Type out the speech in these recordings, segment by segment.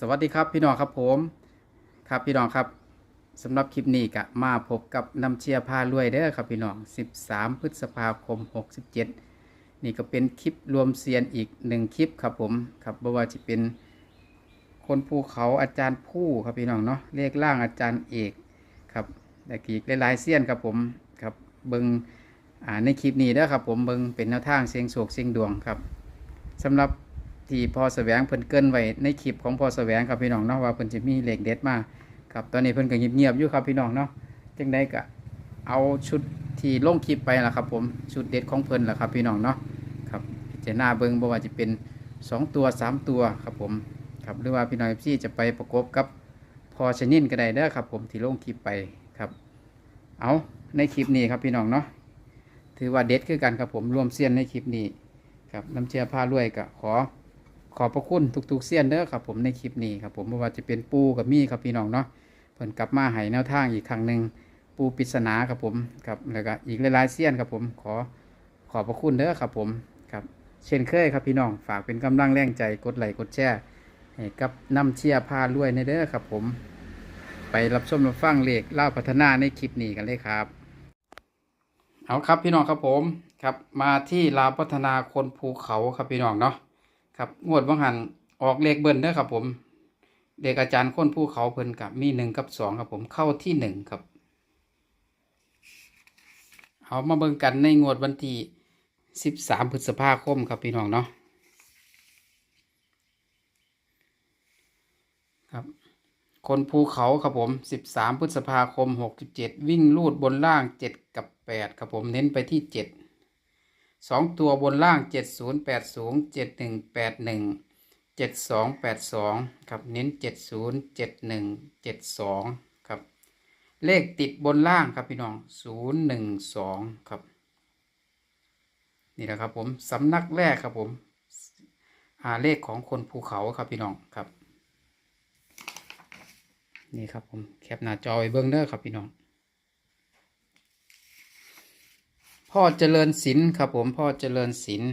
สวัสดีครับพี่น้องครับผมครับพี่น้องครับสำหรับคลิปนี้ก็มาพบกับน้ำเชียร์พารวยเด้อครับพี่น้อง 13 พฤษภาคม 67 นี่ก็เป็นคลิปรวมเซียนอีกหนึ่งคลิปครับผมครับบ่ว่าจะเป็นคนภูเขาอาจารย์ผู้ครับพี่น้องเนาะเลขล่างอาจารย์เอกครับและอีกหลายๆเซียนครับผมครับเบิงอ่าในคลิปนี้เด้อครับผมเบิงเป็นแนวทางเสียงโศกเสียงดวงครับสำหรับ ที่พอแสวงเพิ่นเกินไว้ในคลิปของพอแสวงครับพี่น้องเนาะว่าเพิ่นจะมีเลขเด็ดมาครับตอนนี้เพิ่นก็เงียบๆอยู่ครับพี่น้องเนาะจังไดก็เอาชุดที่ลงคลิปไปล่ะครับผมชุดเด็ดของเพิ่นล่ะครับพี่น้องเนาะครับพิจารณาเบิ่งบ่ว่าจะเป็น 2 ตัว 3 ตัวครับผมครับหรือว่าพี่น้องพี่จะไปประกบกับพอชนินก็ได้เด้อครับผมที่ลงคลิปไปครับ เอาในคลิปนี้ครับพี่น้องเนาะถือว่าเด็ดคือกันครับผมรวมเสี้ยนในคลิปนี้ครับน้ำเชียร์ผ้ารวยก็ขอ ขอบพระคุณทุกๆเสี้ยนเด้อครับผมในคลิปนี้ครับผมไม่ว่าจะเป็นปูกับมี่ครับพี่น้องเนาะเพิ่นกลับมาให้แนวทางอีกครั้งหนึ่งปูปริศนาครับผมครับแล้วก็อีกหลายๆเสี้ยนครับผมขอขอบพระคุณเด้อครับผมครับเช่นเคยครับพี่น้องฝากเป็นกำลังแรงใจกดไลค์กดแชร์ให้กับน้ำเชียร์พารวยในเด้อครับผม ไปรับชมรับฟังเลขเล่าพัฒนาในคลิปนี้กันเลยครับ เอาครับพี่น้องครับผมครับมาที่ลาวพัฒนาคนภูเขาครับพี่น้องเนาะ ครับงวดว่างหันออกเลขเบิ้ลเด้อครับผมเด็กอาจารย์ค้นภูเขาเพิ่นกับมีหนึ่งกับสองครับผมเข้าที่หนึ่งครับ เอามาเบิ่งกันในงวดวันที่สิบสามพฤษภาคมครับพี่น้องเนาะครับ คนภูเขาครับผมสิบสามพฤษภาคมหกสิบเจ็ดวิ่งลูดบนล่างเจ็ดกับแปดครับผมเน้นไปที่เจ็ด สองตัวบนล่างเจ็ดศูนย์แปดศูนย์เจ็ดหนึ่งแปดหนึ่งเจ็ดสองแปดสองครับเน้นเจ็ดศูนย์เจ็ดหนึ่งเจ็ดสองครับ เลขติดบนล่างครับพี่น้องศูนย์หนึ่งสองครับ นี่แหละครับผมสำนักแรกครับผมหาเลขของคนภูเขาครับพี่น้องครับ นี่ครับผมแคปหน้าจอไว้เบิ้งเด้อครับพี่น้อง พ่อเจริญศิลป์ครับผมพ่อเจริญศิลป์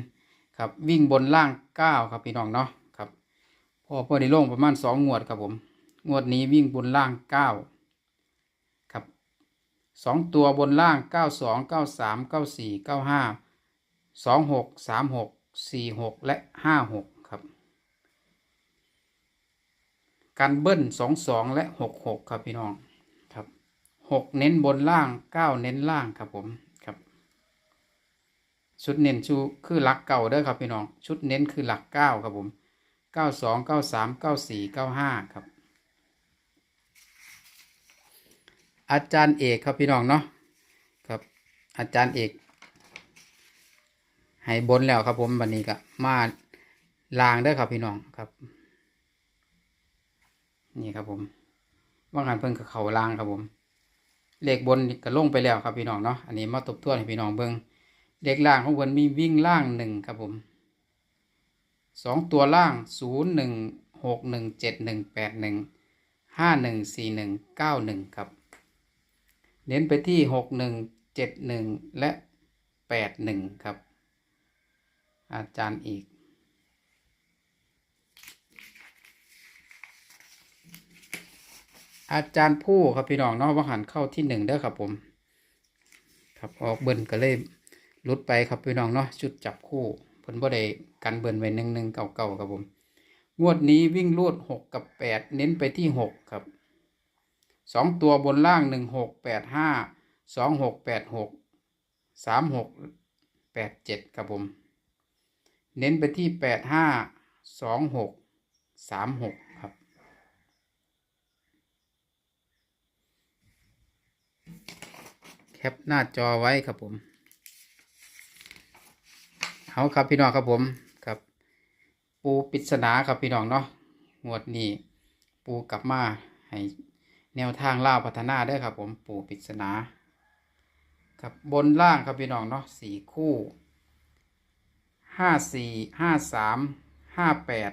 ครับวิ่งบนล่างเก้าครับพี่น้องเนาะครับพ่อพ่อได้ลงประมาณสองงวดครับผมงวดนี้วิ่งบนล่างเก้าครับสองตัวบนล่างเก้าสองเก้าสามเก้าสี่เก้าห้าสองหกสามหกสี่หกและห้าหกครับ การเบิ้ลสองสองและหกหกครับพี่น้องครับหกเน้นบนล่างเก้าเน้นล่างครับผม ชุดเน้นชูคือหลักเก่าเด้อครับพี่น้อง ชุดเน้นคือหลักเก้าครับผมเก้าสองเก้าสามเก้าสี่เก้าห้าครับ อาจารย์เอกครับพี่น้องเนาะครับ อาจารย์เอกให้บนแล้วครับผมวันนี้ก็มาลางเด้อครับพี่น้องครับ นี่ครับผมว่างานเพิ่งกับเขาลางครับผม เลขบนก็ลงไปแล้วครับพี่น้องเนาะอันนี้มาตบทวนให้พี่น้องเบิ่ง เด็กล่างของเพิ่นมีวิ่งล่างหนึ่งครับผมสองตัวล่างศูนย์หนึ่งหกหนึ่งเจ็ดหนึ่งแปดหนึ่งห้าหนึ่งสี่หนึ่งเก้าหนึ่งครับ เน้นไปที่หกหนึ่งเจ็ดหนึ่งและแปดหนึ่งครับ อาจารย์อีกอาจารย์ผู้ครับพี่น้องเนาะว่าหันเข้าที่หนึ่งเด้อครับผม ครับออกเบิ้ลก็เลย ลุดไปครับพี่น้องเนาะชุดจับคู่เพิ่นบ่ได้กันเบิ่นไว้หนึ่งหนึ่งเก่าๆครับผม งวดนี้วิ่งลูดหกกับแปดเน้นไปที่หกครับสองตัวบนล่างหนึ่งหกแปดห้าสองหกแปดหกสามหกแปดเจ็ดครับผม เน้นไปที่แปดห้าสองหกสามหกครับ แคปหน้าจอไว้ครับผม เอาครับพี่น้องครับผมครับ ปูปริศนาครับพี่น้องเนาะงวดนี้ ปูกลับมาให้แนวทางล่าพัฒนาได้ครับ ผมปูปริศนา ครับบนล่างครับพี่น้องเนาะสี่คู่ห้าสี่ห้าสามห้าแปด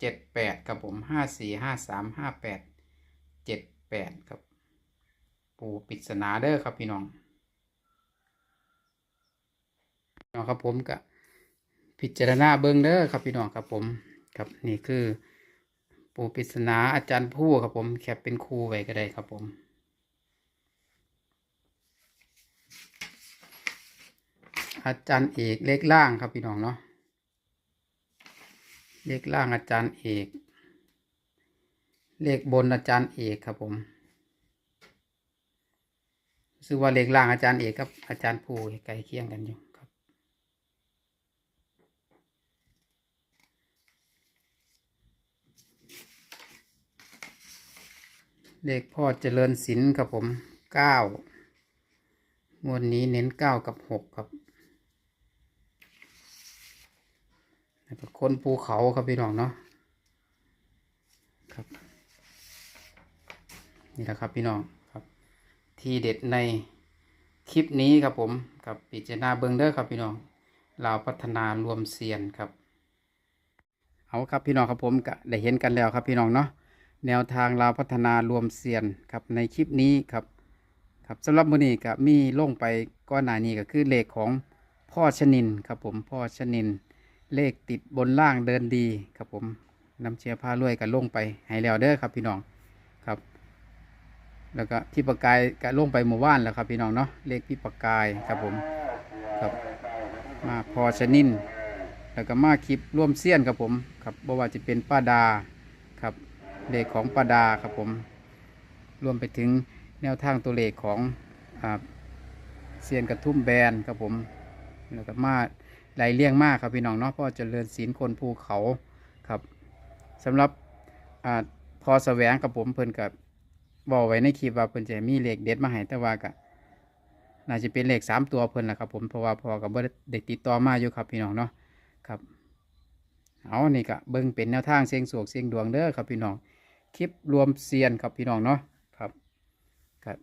เจ็ดแปดครับผมห้าสี่ห้าสามห้าแปดเจ็ดแปดครับ ปูปริศนาเด้อครับพี่น้องน้องครับผมก็ พิจารณาเบิ้งเด้อครับพี่น้องครับผมครับนี่คือ ปูปริศนาอาจารย์ผู้ครับผมแคปเป็นครูไว้ก็ได้ครับผมอาจารย์เอกเลขล่างครับพี่น้องเนาะเลขล่างอาจารย์เอก เลขบนอาจารย์เอกครับผมรู้สึกว่าเลขล่างอาจารย์เอกกับอาจารย์ผู้ใกล้เคียงกันอยู่ครับ เลขพ่อเจริญศิลป์ครับผมเก้างวดนี้เน้นเก้ากับหกครับคนภูเขาครับพี่น้องเนาะครับ นี่แหละครับพี่น้องครับ ทีเด็ดในคลิปนี้ครับผมกับปิจารณาเบิงเด้อครับพี่น้องลาพัฒนารวมเซียนครับ เอาครับพี่น้องครับผมก็ได้เห็นกันแล้วครับพี่น้องเนาะ แนวทางลาวพัฒนารวมเซียนครับในคลิปนี้ครับครับสำหรับมือนี้ก็มีลงไปก้อนหนานี้ก็คือเลขของพ่อชนินครับผมพ่อชนิน เลขติดบนล่างเดินดีครับผมนำเชียร์ผ้ารวยก็ลงไปให้แล้วเด้อครับพี่น้องครับ แล้วก็พี่ประกายก็ลงไปหมู่บ้านแล้วครับพี่น้องเนาะเลขพี่ประกายครับผมครับมาพอชนิน แล้วก็มาคลิปร่วมเสี้ยนครับผมครับบ่ว่าจะเป็นป้าดา เลขของปาดาครับผม รวมไปถึงแนวทางตัวเลขของอเซียนกระทุ่มแบนครับผมแล้วก็มาไหลเลี่ยงมากครับพี่น้องเนาะเพราะเจริญศีลคนภูเขาครับสำหรับอพอแสวงกับผมเพิ่นกับบอกไว้ในคลิปว่าเพิ่นจะมีเลขเด็ดมาให้แต่ว่าก็น่าจะเป็นเลขสามตัวเพิ่นแหละครับผมเพราะว่าพอกับบ่ได้ติดต่อมาอยู่ครับพี่น้องเนาะครับเอานี่ก็เบิ่งเป็นแนวทางเสียงสวกเสียงดวงเด้อครับพี่น้อง คลิปรวมเซียนครับพี่น้องเนาะครับครับ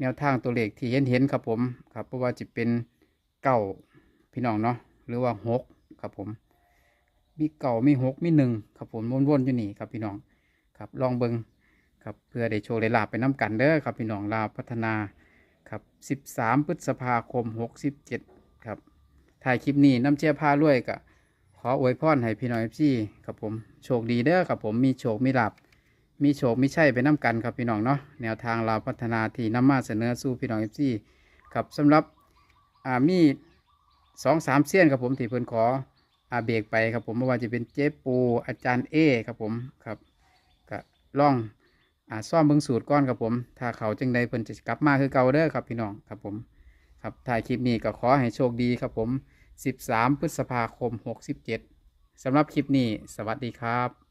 แนวทางตัวเลขที่เห็นเห็นครับผมครับเพราะว่าจะเป็นเก้าพี่น้องเนาะหรือว่าหกครับผม มีเก่ามีหกมีหนึ่งครับผมวนๆอยู่นี่ครับพี่น้องครับลองเบิงครับเพื่อได้โชว์ได้ลาบไปน้ำกันเด้อครับพี่น้องลาวพัฒนาครับสิบสามพฤษภาคมหกสิบเจ็ดครับถ่ายคลิปนี้น้ำเชี่ยผ้ารวยกะข ออวยพรให้พี่น้องเอฟซีครับผมโชคดีเด้อครับผมมีโชคมีหลาบมีโชคมีใช่ไปน้ำกันครับพี่น้องเนาะแนวทางเราพัฒนาที่นำมาเสนอสู่พี่น้องเอฟซีครับสำหรับอ่ามีสองสามเสี้ยนครับผมที่เพิ่นขออาเบรกไปครับผมไม่ว่าจะเป็นเจ๊ปูอาจารย์เอครับผมครับก็ล่องอ่าซ่อมเบิ่งสูตรก้อนครับผม ถ้าเขาจึงใดเพิ่นจะกลับมาคือเก่าเด้อครับพี่น้องครับผมครับถ่ายคลิปนี้ก็ขอให้โชคดีครับผม 13 พฤษภาคม 67สำหรับคลิปนี้ สวัสดีครับ